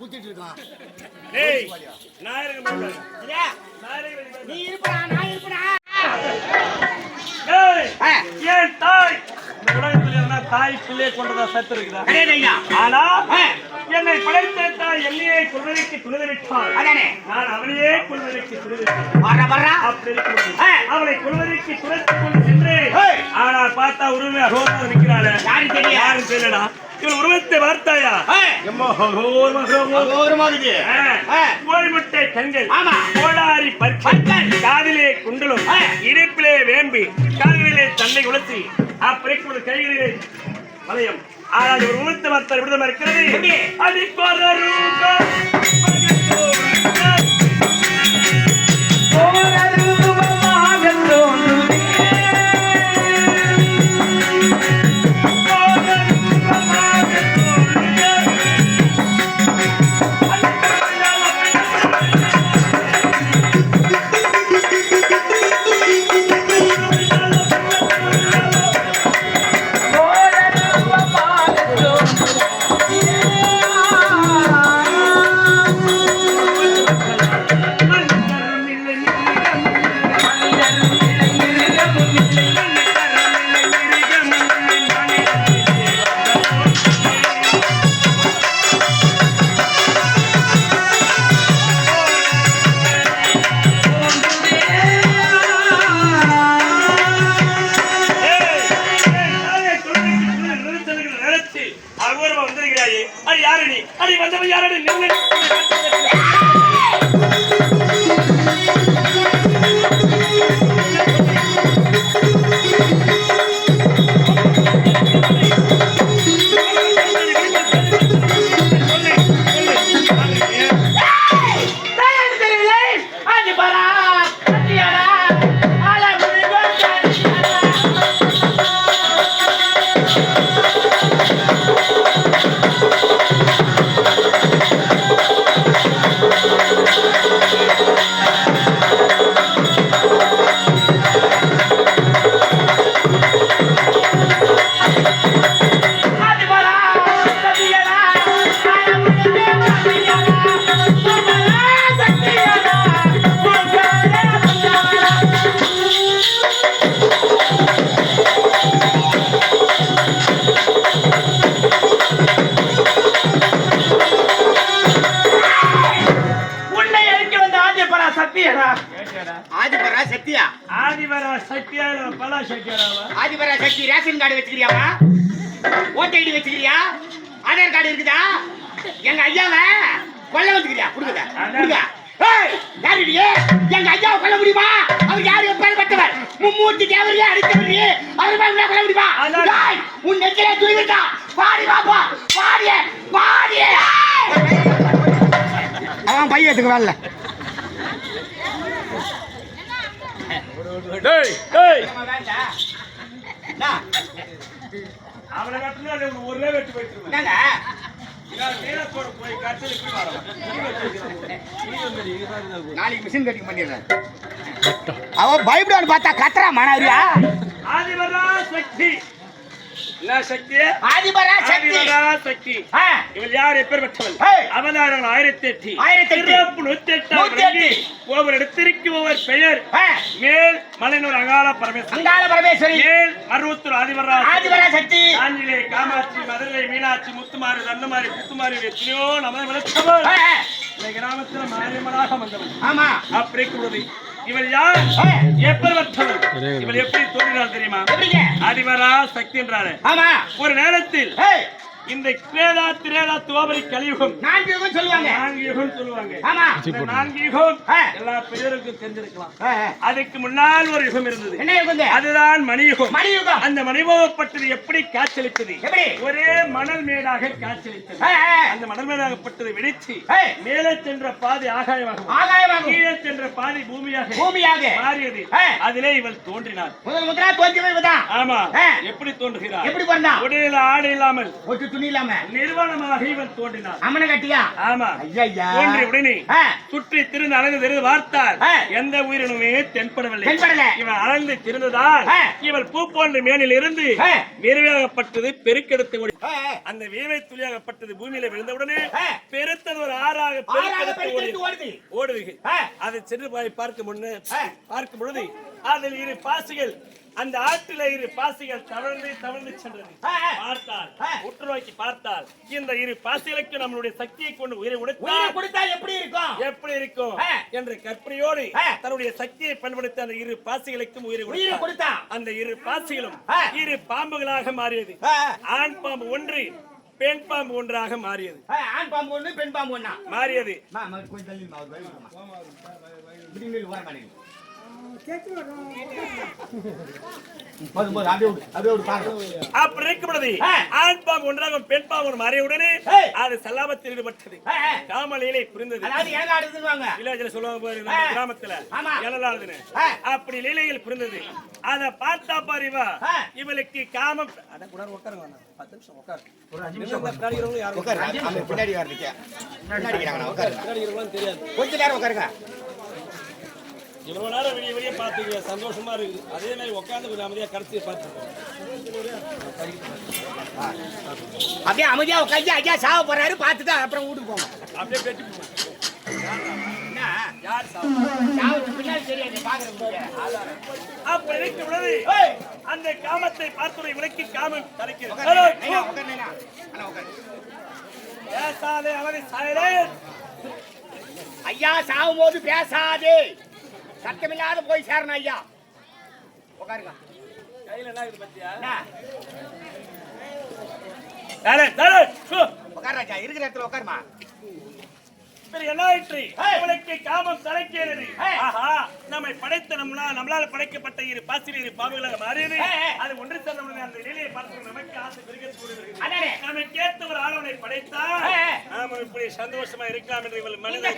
குத்திட்டு இருக்கான். ஏய் நான் இருக்க மாட்டேன் இதே, நான் இருக்க மாட்டேன். நீ இருப்படா. நான் ஆ. ஏன் தாய்? தாய் பிள்ளை கொண்டதா சத்து இருக்குதா? ஆனா. என்னை படைத்த தாய் என்னையே கொள்வதற்கு துணிந்து விட்டாள் அதானே. நான் அவனையே கொள்வதற்கு துணிந்து விட்டேன் வர்ற வர்றா. அப்படி இருக்கும்போது ஆ. அவளை கொள்வதற்கு துரத்து கொண்டு பார்த்தா உருவமே யாரும் தெரியல. யாரும் தெரியலடா. இவள் உருவத்தை பார்த்தாயா கண்கள். கோடாரி. காதிலே குண்டலும். இடுப்பிலே வேம்பி கால்களிலே தன்னை உலர்த்தி அப்பிரைக்குள்ள கைகளிலே வளையம். ஆனால் ஒரு உணர்த்து வார்த்தை விடுதலை இருக்கிறது. எப்படி? ஓட்டு ஐடி வச்சுக்கிறியா? ஆதார் கார்டு இருக்குதா? எங்க ஐயாவை கொல்ல வந்துக்கிறியா கொடுக்குதா கொடுங்க? எங்க ஐயாவை கொல்ல முடியுமா? அவர் யாரு? எப்பேர் பட்டவர். மும்மூர்த்தி தேவரையே அடித்தவரையே அவர் மேல கொல்ல முடியுமா? உன் நெஞ்சிலே தூய்விட்டா பாடி பாப்பா. பாடிய பாடிய. அவன் பையன் எடுத்துக்க வரல? டேய் டேய். அவனை கட்டினா ஒரே வெட்டு போயிட்டுருவேன். நாளைக்கு மிஷின் கட்டிங் பண்ணிடுறேன். அவன் பயப்படுவான்னு பார்த்தா கத்துறா மனாரியா. ஆதிவரா சக்தி. என்ன சக்தி? ஆதிபரா சக்தி. சக்தி. ஆ, இவள் யார்? எப்பேற்பட்டவள் ஏய். அவதாரங்கள் ஆயிரத்தி எட்டு ஆயிரத்தி எட்டு. சிறப்பு நூத்தி எட்டாம் நூத்தி எட்டு. வழங்கி ஒவ்வொரு இடத்திற்கு ஒவ்வொரு பெயர் மேல் மலையனூர் அங்காள பரமேஸ்வரி. அங்காள பரமேஸ்வரி. மேல் ஆதிவரா ஆதிபரா சக்தி. காமாட்சி மதுரை மீனாட்சி முத்துமாரி தன்னமாரி புத்துமாரி எத்தனையோ நம்ம ஆ, இந்த கிராமத்தில் மாரியம்மனாக வந்தவள் ஆமா. அப்படி கூடுது இவள் யார்? ஆ, எப்பேற்பட்டவள் இவள் எப்படி தோன்றினாள் தெரியுமா? ஆதிவரா சக்தி என்றாரு. ஆமா. ஒரு நேரத்தில் இந்த கிரேதா திரேதா துவாபரி கலியுகம். நான்கு யுகம் சொல்லுவாங்க. நான்கு யுகம் சொல்லுவாங்க. ஆமா. இந்த நான்கு யுகம். எல்லா பெரியருக்கும் தெரிஞ்சிருக்கலாம். அதுக்கு முன்னால் ஒரு யுகம் இருந்தது. என்ன யுகம்? அதுதான் மணியுகம். மணி யுகம் அந்த மணிபோகப்பட்டது எப்படி எப்படி? ஒரே மணல் மேடாக ஆ. அந்த மணல் மேடாகப்பட்டது ஏய், மேலே சென்ற பாதி ஆகாயமாக ஆகாயமாகும் கீழே சென்ற பாதி பூமியாக பூமியாக. மாறியது. அதிலே இவள் தோன்றினார் முதல் முதலா தோன்றி வைப்பதான் ஆமா. எப்படி தோன்றுகிறார் எப்படி பிறந்தா உடலில் ஆடை இல்லாமல். ஒட்டு துணி இல்லாம நிர்வாணமாக இவன் தோன்றினான் அம்மனை கட்டியா ஆமா ஐயா தோன்றிய உடனே ஆ, சுற்றி திருந்து அலைந்து திருந்து பார்த்தால் ஆ. எந்த உயிரினுமே தென்படவில்லை தென்படல. இவன் அலைந்து திருந்ததால் ஆ. இவள் பூ போன்ற மேனில் இருந்து ஆ. விரைவாகப்பட்டது பெருக்கெடுத்து ஓடி. அந்த வீவை துளியாகப்பட்டது பூமியில விழுந்தவுடனே. பெருத்தது ஒரு ஆறாக பெருக்கெடுத்து ஓடி ஓடுது. அதை சென்று பார்க்கும் முன்னு. பார்க்கும் பொழுது அதில் இரு பாசிகள் அந்த ஆற்றில இரு பாசிகள் தவழ்ந்து தவழ்ந்து சென்றது. பார்த்தால். உற்று நோக்கி பார்த்தால் இந்த இரு பாசிகளுக்கு நம்மளுடைய சக்தியை கொண்டு உயிரை உடைத்தால் கொடுத்தா எப்படி இருக்கும் எப்படி இருக்கும். என்ற கற்பனையோடு. தன்னுடைய சக்தியை பயன்படுத்தி அந்த இரு பாசிகளுக்கும் உயிரை உயிரை கொடுத்தார். கொடுத்தா அந்த இரு பாசிகளும். இரு பாம்புகளாக மாறியது ஆண் பாம்பு ஒன்று பெண் பாம்பு ஒன்றாக மாறியது ஆண் பாம்பு ஒண்ணு பெண் பாம்பு ஒண்ணா மாறியது ஒன்றாக பெண் பாம்பு. அது சல்லாபத்தில் ஈடுபட்டது. காமலையிலே புரிந்தது சொல்லுவாங்க. கிராமத்துல ஆ. அப்படி லீலையில் புரிந்தது அத பார்த்தா பாரிவா. இவளுக்கு காமம் அட கூட உட்காருங்க. பத்து நிமிஷம் உட்காரு பின்னாடி தெரியாது கொஞ்ச நேரம் உட்காருங்க இவ்வளவு நேரம் வெளியே வெளியே பார்த்துக்க சந்தோஷமா இருக்குது. அதே மாதிரி உட்காந்து கொஞ்சம் அமைதியா கடைசியை பார்த்துக்கோங்க. அப்படியே அமைதியா உட்காந்து ஐயா சாவ போறாரு பார்த்துட்டு அப்புறம் வீட்டுக்கு போங்க. அப்படியே பெட்டி. அந்த காமத்தை பார்த்துடைய விளக்கி காமம் தலைக்கிறது ஐயா சாகும் போது பேசாதே. சத்தமில்லாத போய் சேரணும் ஐயா. உட்காருங்க கையில என்ன இது பத்தியா? என்ன? தலை தலை சு. உட்காரு ராஜா இருக்கிற இடத்துல உட்காருமா காமம் தலைக்கிறது நம்மை படைத்த நம்மளா நம்மளால படைக்கப்பட்ட இரு பாசிரி இரு பாம்புகளாக மாறியது. அது ஒன்று அந்த நிலையை பார்த்து நமக்கு ஆசை அதானே. நம்மை கேட்ட ஒரு ஆளவனை படைத்தா ஏய், ஏய். நாம இப்படி சந்தோஷமா இருக்கலாம் என்று இவள் இந்த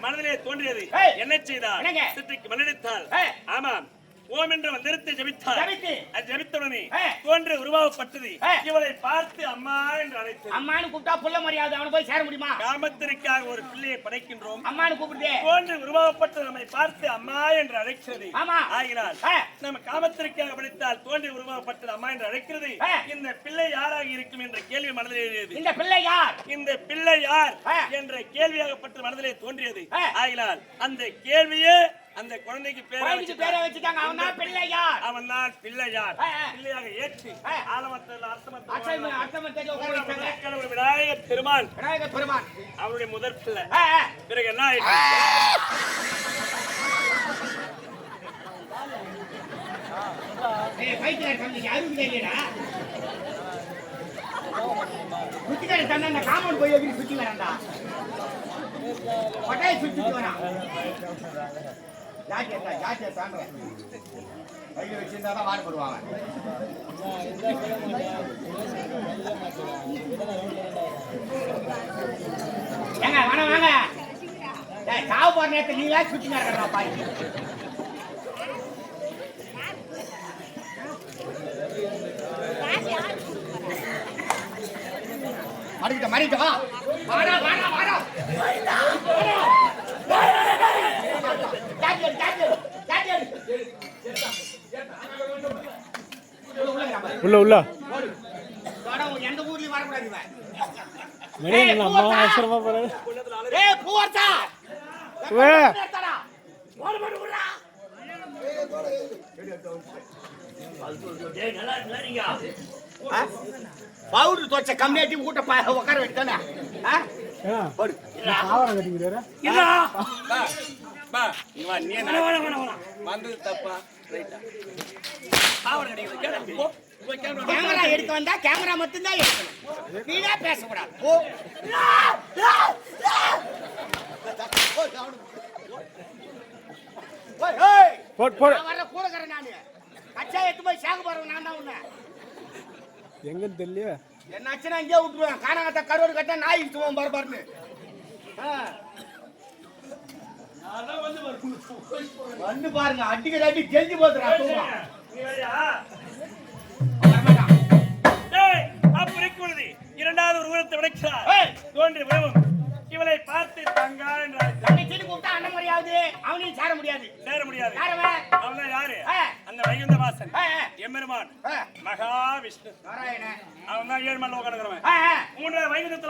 மனதில் தோன்றியது. என்ன செய்தார் மன்னித்தால் ஏய். ஆமாம் ஓம் என்ற மந்திரத்தை ஜபித்தார் ஜபித்து. அது ஜபித்தவுடனே. தோன்ற. இவளை பார்த்து அம்மா என்று அழைத்தது அம்மானு கூப்பிட்டா புள்ள மரியாதை அவனை போய் சேர முடியுமா காமத்திற்காக ஒரு பிள்ளையை படைக்கின்றோம் அம்மானு கூப்பிடுதே தோன்று உருவாகப்பட்டு நம்மை பார்த்து அம்மா என்று அழைக்கிறது ஆமா. ஆகினால். நம்ம காமத்திற்காக படித்தால் தோன்றி உருவாகப்பட்டது அம்மா என்று அழைக்கிறது. இந்த பிள்ளை யாராக இருக்கும் என்ற கேள்வி மனதில் எழுதியது இந்த பிள்ளை யார் இந்த பிள்ளை யார். என்ற கேள்வியாகப்பட்டு மனதிலே தோன்றியது. ஆகினால் அந்த கேள்வியே அந்த குழந்தைக்கு பேரை. பேரை வச்சுட்டாங்க அவன் தான் பிள்ளை யார் அவன் தான் பிள்ளையார். பிள்ளையாக ஏற்றி. ஆலமத்தில் அர்த்தமத்தில் விநாயகர் பெருமான் விநாயகர் பெருமான் அவருடைய முதற் பிள்ளை. பிறகு என்ன. குட்டிக்கார தம்பி, அந்த காம்பவுண்ட் போய் சுத்தி வரான்டா? சுத்தி வரான். ஜாக்கிரதா, ஜாக்கிரதா தாண்டுறேன். கையில வச்சிருந்தாதான் போடுவாங்க. ஏங்க, வாங்க, வாங்க. சாவு போற நேரத்துல நீங்களா சுத்தி நடக்கிறா பாய் மறிக்கிட்ட மறிக்கிட்ட வாடா வாடா வாடா ஜாக்கெட் ஜாக்கெட் ஜாக்கெட் உள்ள உள்ள வாடா உன் எந்த ஊர்லயும் வரக்கூடாது இவன் வெளியே ஏய், அம்மா பூவரசா. அவசரமா போறாரு ஏய் பூவர்த்தா வே. ஓடு போடு விடுறா ஏய், நல்லா இருக்குல்ல நீங்க? பவுடர் தோச்ச கம்மியாட்டி கூட்ட உட்கார வேண்டியதானே கட்டிக்கிறாரு இல்லா. பா, பா, இங்க வா, நீ என்ன- வேணாம், வேணாம், வேணாம். வந்தது தப்பா ரைட்டா ஆவணம் கிடைக்குது கேளு. போ. போய் கேமரா எடுக்க வந்தா கேமரா மட்டும் தான் எடுக்கணும் நீனே பேசக்கூடாது போ ஓய், ஓய். போட் போடு நான் வர்ற கூடக்கறேன் நானு கச்சா எடுத்து போய் சேக போறேன் நான் தான் உன்னை எங்கன்னு தெரியல என்ன ஆச்சுன்னா இங்கே விட்டுருவேன் காணாங்கத்த கருவாடு கட்ட நாய் இழுத்துவோம் பாரு பாருன்னு ஆ. வந்து பாருங்க அடிக்கிற அடி டேய், அப்படி இரண்டாவது ஒரு உருவத்தை விடைக்கிறார். தோன்றி இவளை பார்த்து தங்கா என்று அழைத்தார் தன்னை சீட்டு கூப்பிட்டா அண்ணன் முறையாவது அவனையும் சேர முடியாது சேர முடியாது யாரவன்? அவன் யாரு ஆ. அந்த வைகுந்த வாசன் ஆ, ஆ. எம்பெருமான் ஆ. மகாவிஷ்ணு நாராயணன் அவன் தான் ஏழு மலை உட்காந்துக்கிறவன் ஆ, ஆ. மூன்றாவது வைகுந்தத்தில்.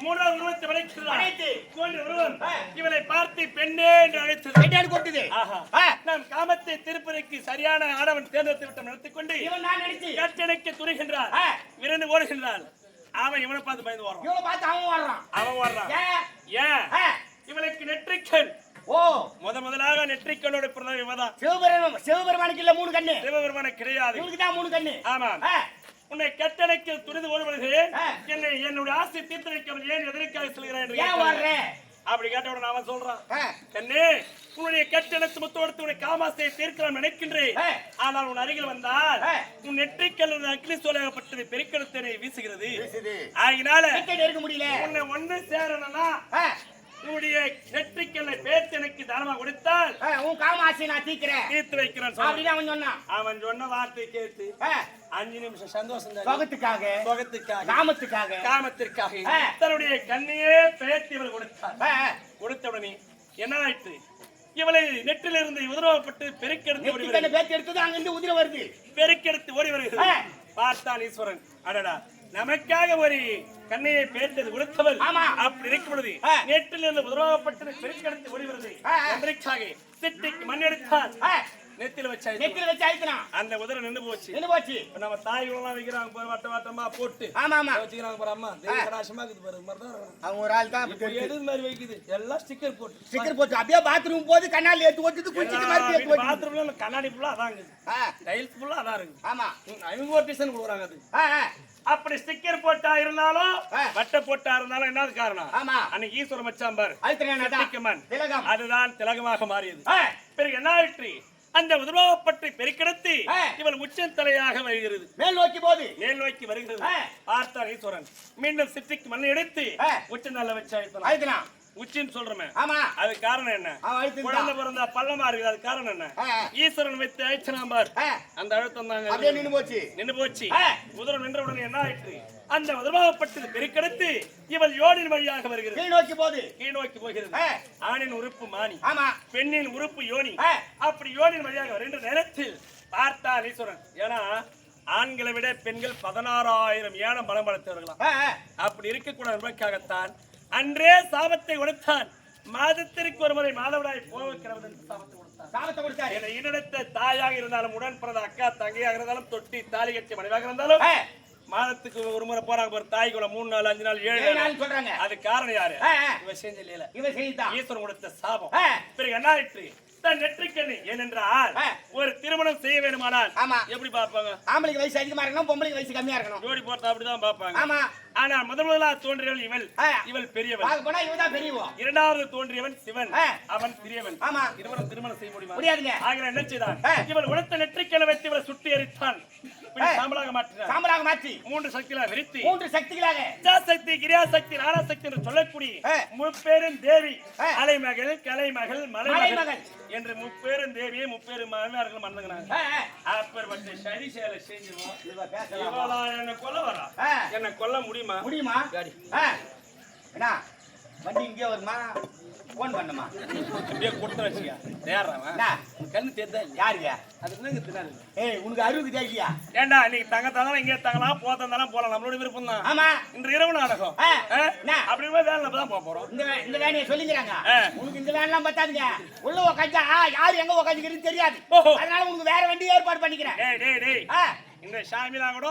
மூன்றாவது உருவத்தை அழைத்து. உருவம் ஆ. இவளை பார்த்து பெண்ணே என்று ஆஹா. ஆ. நம் காமத்தை திருப்பதிக்கு சரியான ஆடவன் தேர்ந்தெடுத்து விட்டு நடத்திக்கொண்டு இவன் நான் நினைச்சு கட்டணைக்கு துணிகின்றார் ஓடுகின்றான் அவன் இவனை பார்த்து பயந்து ஓடுறான். இவனை பார்த்து அவன் வர்றான் அவன் ஓடுறான். ஏன். இவளுக்கு நெற்றிக்கண் ஓ. முத முதலாக நெற்றிக்கண்ணோட பிறந்த இவதான். சிவபெருமான் சிவபெருமானுக்கு இல்ல மூணு கண்ணு. சிவபெருமான கிடையாது. இவனுக்கு தான் மூணு கண்ணு. ஆமாம் ஆ. உன்னை கட்டணைக்கு துரிது ஓடுவதுகிறேன் ஆ. என்னை என்னுடைய ஆசை தீர்த்து வைக்காமல் ஏன் எதற்காக செல்கிறேன் அப்படி கேட்ட உடனே அவன் சொல்றான். கண்ணே உன்னுடைய கட்டணத்து முத்தோடுத்து உன்னை காமாசையை தீர்க்கலாம் நினைக்கின்றேன். ஆனால் உன் அருகில் வந்தால். உன் நெற்றிக்கல் அக்னி சோலையாகப்பட்டது பெருக்கெடுத்தனை வீசுகிறது. ஆகினால எடுக்க முடியல உன்னை ஒன்று சேரணும்னா. உன்னுடைய நெற்றிக்கல்லை பேர்த்து எனக்கு தானமா கொடுத்தால் உன் காமாசி நான் தீக்கிறேன் தீர்த்து வைக்கிறேன். அப்படின்னு அவன் சொன்னான் அவன் சொன்ன வார்த்தை கேட்டு. அஞ்சு நிமிஷம் சந்தோஷம் சுகத்துக்காக சுகத்துக்காக காமத்துக்காக காமத்திற்காக. தன்னுடைய கண்ணையே பெயர்த்தி இவள் கொடுத்தார். கொடுத்த உடனே என்ன ஆயிற்று இவளை நெற்றிலிருந்து உதரவப்பட்டு பெருக்கெடுத்து ஓடி வருகிறது. பேச்சு எடுத்தது அங்கிருந்து உதிர வருது. பெருக்கெடுத்து ஓடி வருகிறது. பார்த்தான் ஈஸ்வரன். அடடா. நமக்காக ஒரு கண்ணையை பேர்த்தது கொடுத்தவள். அப்படி இருக்கும் பொழுது. நெற்றிலிருந்து உதரவப்பட்டது பெருக்கெடுத்து ஓடி வருது மண் எடுத்தார். நெத்தில வச்சா நெத்தில வச்சு அழுத்தினான் அந்த உதர நின்று போச்சு. நின்னு போச்சு. நம்ம தாய்களெல்லாம் வைக்கிறாங்க பாரு வட்ட வட்டமா போட்டு. ஆமா ஆமா. வச்சுக்கிறாங்க பாரு அம்மா. கடாசமா இருக்குது பாரு மாதிரி தான். அவங்க ஒரு ஆள் தான் எது மாதிரி வைக்குது? எல்லாம் ஸ்டிக்கர் போட்டு. ஸ்டிக்கர் போட்டு. அப்படியே பாத்ரூம் போது கண்ணால் ஏத்து ஓட்டுது குளிச்சிட்டு ஓட்டுது பாத்ரூம்ல கண்ணாடி ஃபுல்லா அதான் இருக்குது. டைல்ஸ் ஃபுல்லா அதான் இருக்குது. ஆமா. அவங்க ஒரு டிசைன் கொடுக்குறாங்க அது. அப்படி ஸ்டிக்கர் போட்டா இருந்தாலும். வட்ட போட்டா இருந்தாலும் என்ன காரணம்? அன்னைக்கு ஈஸ்வரன் வச்சான் பாரு. அழுத்தினா திலகமன். திலகம். அதுதான் திலகமாக மாறியது. பிறகு என்ன ஆயிற்று அந்த உதவாப்பட்டை பெருக்கெடுத்து. இவள் உச்சந்தலையாக வருகிறது மேல் நோக்கி போகுது மேல் நோக்கி வருகிறது. பார்த்தார் ஈஸ்வரன் மீண்டும் சிட்டிக்கு மண்ணை எடுத்து. உச்ச நல்ல வச்சு அழுத்தலாம் உச்சின்னு சொல்றமே. ஆமா. அது காரணம் என்ன? குழந்தை பிறந்தா பள்ளமா இருக்குது அது காரணம் என்ன. ஈஸ்வரன் வைத்து அழைச்சனாம் பார். ஆ, அந்த அழுத்தம் தாங்க அப்படியே நின்னு போச்சு. நின்று போச்சு. ஆ. உதரம் நின்ற உடனே என்ன ஆயிற்று? அந்த உதரவாகப்பட்டது பெருக்கெடுத்து இவள் யோனின் வழியாக வருகிறது. கீழ் நோக்கி போகுது. கீழ் நோக்கி போகிறது. ஆணின் உறுப்பு மானி. ஆமா. பெண்ணின் உறுப்பு யோனி. அப்படி யோனின் வழியாக வருகின்ற நேரத்தில் பார்த்தான் ஈஸ்வரன். ஏன்னா ஆண்களை விட பெண்கள் பதினாறாயிரம் ஏனம் பலம் ஆ. அப்படி இருக்கக்கூடாது என்பதற்காகத்தான் அன்றே சாபத்தை கொடுத்தான் மாதத்திற்கு ஒரு முறை மாதவிடாய் போவக்கிறது சாபத்தை கொடுத்தாரு என்னை ஈடெடுத்த தாயாக இருந்தாலும் உடன் பிறந்த அக்கா தங்கையாக இருந்தாலும் தொட்டி தாலி கட்சி மனைவியாக இருந்தாலும் மாதத்துக்கு ஒரு முறை போறாங்க பாரு தாய் கூட மூணு நாள் அஞ்சு நாள் ஏழு நாள். சொல்றாங்க. அது காரணம் யாரு. இவ செஞ்ச இவன் செய்தான் ஈஸ்வரன் கொடுத்த சாபம். பிறகு என்ன ஆயிற்று? தன் நெற்றிக்கண்ணி ஏனென்றால். ஒரு திருமணம் செய்ய வேண்டுமானால் ஆமா. எப்படி பார்ப்பாங்க ஆம்பளைக்கு வயசு அதிகமா இருக்கணும் பொம்பளைக்கு வயசு கம்மியா இருக்கணும் ஜோடி போட்டா அப்படிதான் பார்ப்பாங்க ஆமா ஆனா முதல் முதலாக தோன்றியவள் இவள். இவள் பெரியவள் போனா இவன் தான் பெரியவோ இரண்டாவது தோன்றியவன் சிவன். அவன் சிறியவன் ஆமா. திருமணம் செய்ய முடியுமா முடியாதுங்க ஆகிற என்ன செய்தான். இவள் உடுத்த நெற்றிக்கலை வைத்து இவளை சுட்டி எரித்தான். சாம்பலாக மாற்றினான் சாம்பலாக மாற்றி மூன்று சக்திகளாக விரித்து மூன்று சக்திகளாக சக்தி கிரியாசக்தி நாராசக்தி என்று சொல்லக்கூடிய. முப்பெரும் தேவி. அலைமகள் கலைமகள் மலைமகள். என்று முப்பெரும் தேவியை முப்பெரும் மனைவியார்கள் மறந்துக்கிறாங்க. அப்பேற்பட்ட சரி சேலை செஞ்சிருவோம்? இவளா என்ன கொல்ல வரா. என்ன கொல்ல முடியுமா முடியுமா. என்ன வண்டி இங்கே வருமா போன் பண்ணுமா? அப்படியே கொடுத்து என்ன? கண்ணு தேர்தா இல்லையா யாருங்க அது என்னங்க தினாரு ஏய் உனக்கு அறிவுக்கு இல்லையா ஏண்டா இன்னைக்கு தங்கத்தாலும் இங்கே தங்கலாம் போத்தந்தாலும் போலாம் நம்மளோட விருப்பம் தான். ஆமா. இன்று இரவு நாடகம்? அப்படி வேலை தான் போக போறோம். இந்த இந்த வேலையை சொல்லிக்கிறாங்க. உனக்கு இந்த வேலைலாம் பத்தாதுங்க. உள்ள உக்காந்தா யார் எங்க உக்காந்துக்கிறது தெரியாது. அதனால உனக்கு வேற வண்டி ஏற்பாடு பண்ணிக்கிறேன். டேய் டேய் டேய். இந்த சாமிலாம் கூட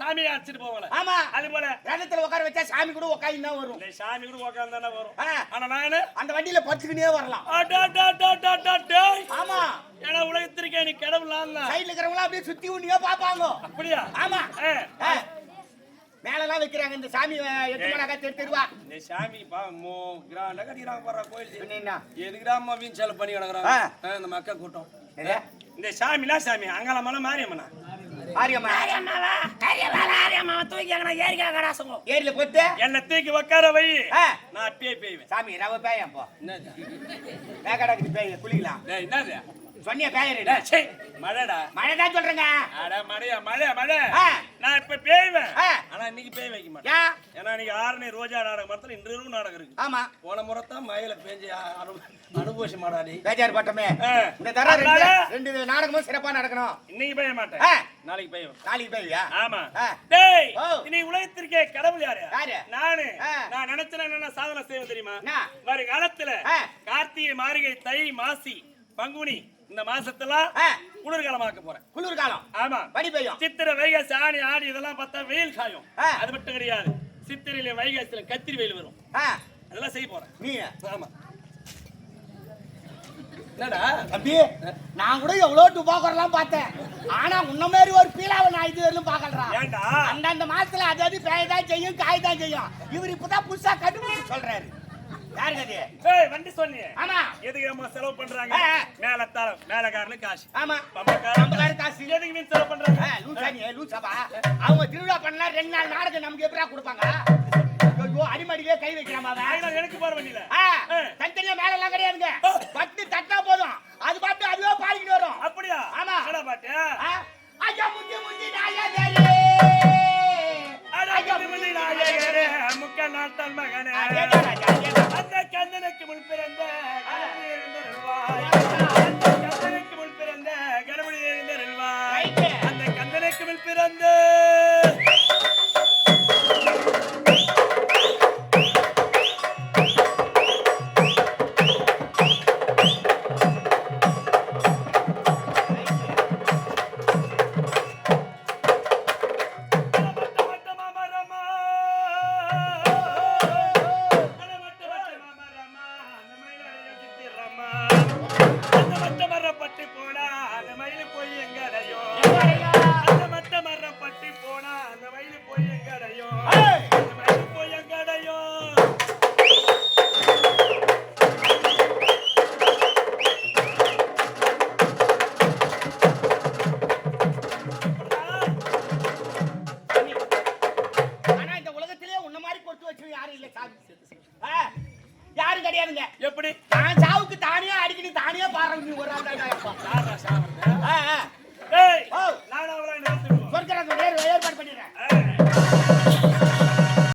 சாமியை அடிச்சிட்டு போவாங்க. ஆமா. அது போல ரதத்துல உட்கார வச்சா சாமி கூட உட்காந்து தான் வரும். இந்த சாமி கூட உட்கார்ந்து தானே வரும். ஆனா நான் அந்த வண்டியில பத்துக்கினே வரலாம். ஆமா. ஏன்னா உலகத்திற்கே நீ கடவுள். சைடுல இருக்கிறவங்க அப்படியே சுத்தி உண்டியா பாப்பாங்க அப்படியா? ஆமா. மேலலாம் வைக்கிறாங்க இந்த சாமி எட்டு மணி தெரு தெருவா. இந்த சாமி மோ கிராண்டா கட்டிக்கிறாங்க பாரு கோயில் என்ன? எதுக்குடா அம்மா வீண் செலவு பண்ணி கிடக்குறாங்க. இந்த மக்கள் கூட்டம்? இந்த சாமினா சாமி? அங்காளம்மனா மாரியம்மனா? ஆரியம்மா. ஏரியில போட்டு என்னை தூக்கி உட்கார வை. நான் அப்பயே பெய்வேன். சாமி ரவ பேயம் போ என்னது? பேய் குளிக்கலாம். டேய், என்னது? சொன்னிய பேயர் டேய், சே, மழைடா மழை தான் சொல்றேங்க அட மழையா மழை மழை. நான் இப்ப பேய்வேன். ஆனா இன்னைக்கு பேய் வைக்க மாட்டேன் ஏன் ஏன்னா இன்னைக்கு ஆரணி ரோஜா நாடகம் மரத்துல இன்று இரவு நாடகம் இருக்கு ஆமா போன முறை தான் மயில பேஞ்சு அனு அனுபவிச்ச மாடாடி பேஜார் பட்டமே. இந்த தடவை ரெண்டு ரெண்டு நாடகமும் சிறப்பா நடக்கணும் இன்னைக்கு பெய்ய மாட்டேன். நாளைக்கு பெய்யும் நாளைக்கு போய்யா ஆமா. டேய். இனி உலகத்திற்கே கடவுள் யாரு யாரு? நானு. நான் நினைச்சேன் என்ன சாதனை செய்வேன் தெரியுமா? வருங்காலத்துல. கார்த்திகை மார்கழி தை மாசி பங்குனி இந்த மாசத்தெல்லாம் ஆ. குளிர்காலமாக்க போறேன். குளிர்காலம். ஆமா. பனி பெய்யும் சித்திரை வைகாசி ஆடி ஆடி இதெல்லாம் பார்த்தா வெயில் காயும். அது மட்டும் கிடையாது. சித்திரையில வைகாசியில கத்திரி வெயில் வரும். அதெல்லாம் செய்ய போறேன். நீ ஆமா. என்னடா? தம்பி நான் கூட எவ்வளவு டுபாக்கர்லாம் பார்த்தேன். ஆனா உன்ன மாதிரி ஒரு பீலாவை நான் இது வரலும் பார்க்கலடா. ஏன்டா அந்தந்த மாசத்துல அது அது பேய் தான் செய்யும் காய் தான் செய்யும். இவர் இப்பதான் புதுசா கண்டுபிடிச்சு சொல்றாரு. யாருங்க அது? ஏய் வண்டி சொன்னியே ஆமா. எதுக்கு நம்ம செலவு பண்றாங்க. மேல தர மேலக்காரனுக்கு காசு. ஆமா. பம்பக்காரன். காசு. எதுக்கு மீன் செலவு பண்றாங்க? லூசா நீ அவங்க திருவிழா பண்ணா ரெண்டு நாள் நாடகம் நமக்கு எப்படா கொடுப்பாங்க? ஐயோ அடிமடியிலே கை வைக்கிறாமா அவன். எனக்கு வண்டியில. ஆ. தனித்தனியா மேல எல்லாம் கிடையாதுங்க பட்டு தட்டா போதும். அது பாட்டு அதுவே பாடிக்கிட்டு வரும். அப்படியா? ஆமா. பாட்டு? ஐயா நாயகரே. அடக்கி நிமிர்ந்து நாயகரே, முக்க நாட்டான் மகனே. அந்த கந்தனுக்கு முன் பிறந்த கணபதி எழுந்தருள்வாய். அந்த கந்தனுக்கு முன் பிறந்த எழுந்தருள்வாய்.